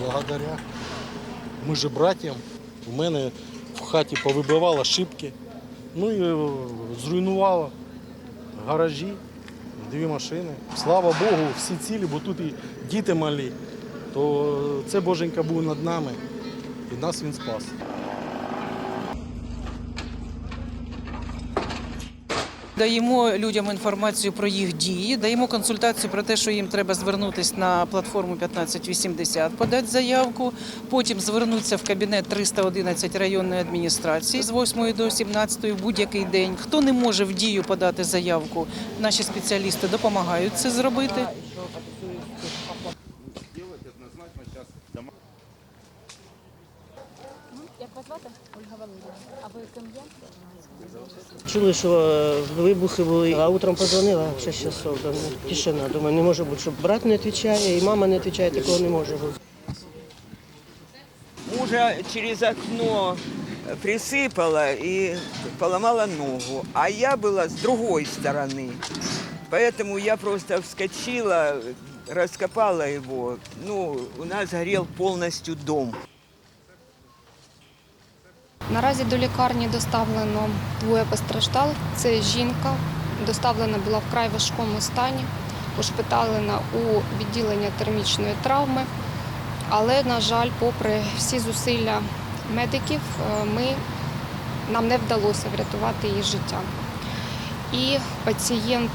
благодаря. Ми же братям. У мене в хаті повибивало шибки. Ну і е, зруйнувало гаражі, дві машини. Слава Богу, всі цілі, бо тут і діти малі. То це Боженька був над нами і нас він спас. Даємо людям інформацію про їх дії, даємо консультацію про те, що їм треба звернутися на платформу 1580, подати заявку, потім звернутися в кабінет 311 районної адміністрації з 8 до 17 в будь-який день. Хто не може в дію подати заявку, наші спеціалісти допомагають це зробити. Як вас звати? Ольга Валеріївна. А ви ким є? Чули, що е, вибухи були, а утром позвонила в 6 часов. Думаю, тишина. Думаю, не може бути, щоб брат не відповідає і мама не відповідає, такого не може бути. Мужа через окно присыпала и поломала ногу, а я была с другой стороны. Поэтому я просто вскочила, раскопала его. Ну, у нас горел полностью дом. Наразі до лікарні доставлено двоє постраждалих. Це жінка, доставлена була в край важкому стані, ушпиталена у відділення термічної травми. Але, на жаль, попри всі зусилля медиків, е, ми, нам не вдалося врятувати її життя. І пацієнт,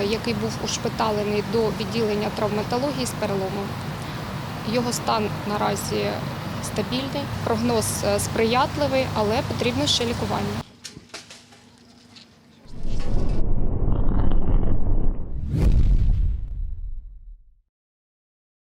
е, який був ушпиталений до відділення травматології з переломом, його стан наразі стабільний, прогноз е, сприятливий, але потрібно ще лікування.